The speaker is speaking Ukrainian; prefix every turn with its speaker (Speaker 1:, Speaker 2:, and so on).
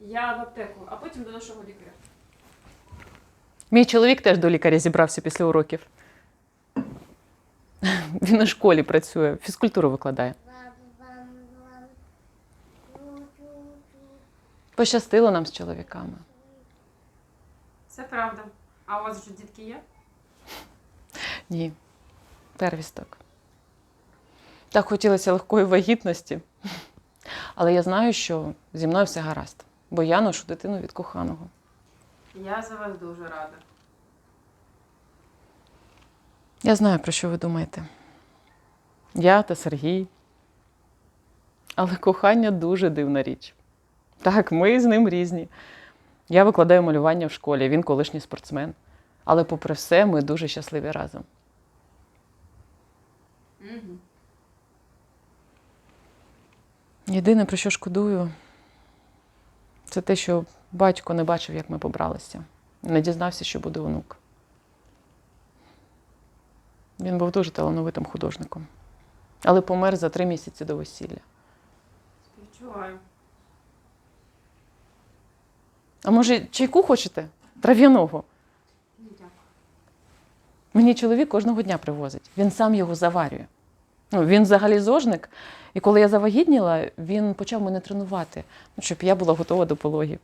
Speaker 1: Я в аптеку, а потім до нашого лікаря.
Speaker 2: Мій чоловік теж до лікаря зібрався після уроків. Він у школі працює, фізкультуру викладає. Пощастило нам з чоловіками.
Speaker 1: Це правда. А у вас вже дітки є?
Speaker 2: Ні, первісток. Так хотілося легкої вагітності. Але я знаю, що зі мною все гаразд, бо я ношу дитину від коханого.
Speaker 1: Я за вас дуже рада.
Speaker 2: Я знаю, про що ви думаєте. Я та Сергій. Але кохання дуже дивна річ. Так, ми з ним різні. Я викладаю малювання в школі, він колишній спортсмен. Але попри все, ми дуже щасливі разом.
Speaker 1: Угу.
Speaker 2: Єдине, про що шкодую, це те, що батько не бачив, як ми побралися. Не дізнався, що буде онук. Він був дуже талановитим художником, але помер за три місяці до весілля.
Speaker 1: Співчуваю.
Speaker 2: А може, чайку хочете? Трав'яного?
Speaker 1: Дякую.
Speaker 2: Мені чоловік кожного дня привозить. Він сам його заварює. Ну, він взагалі зожник. І коли я завагітніла, він почав мене тренувати, ну, щоб я була готова до пологів.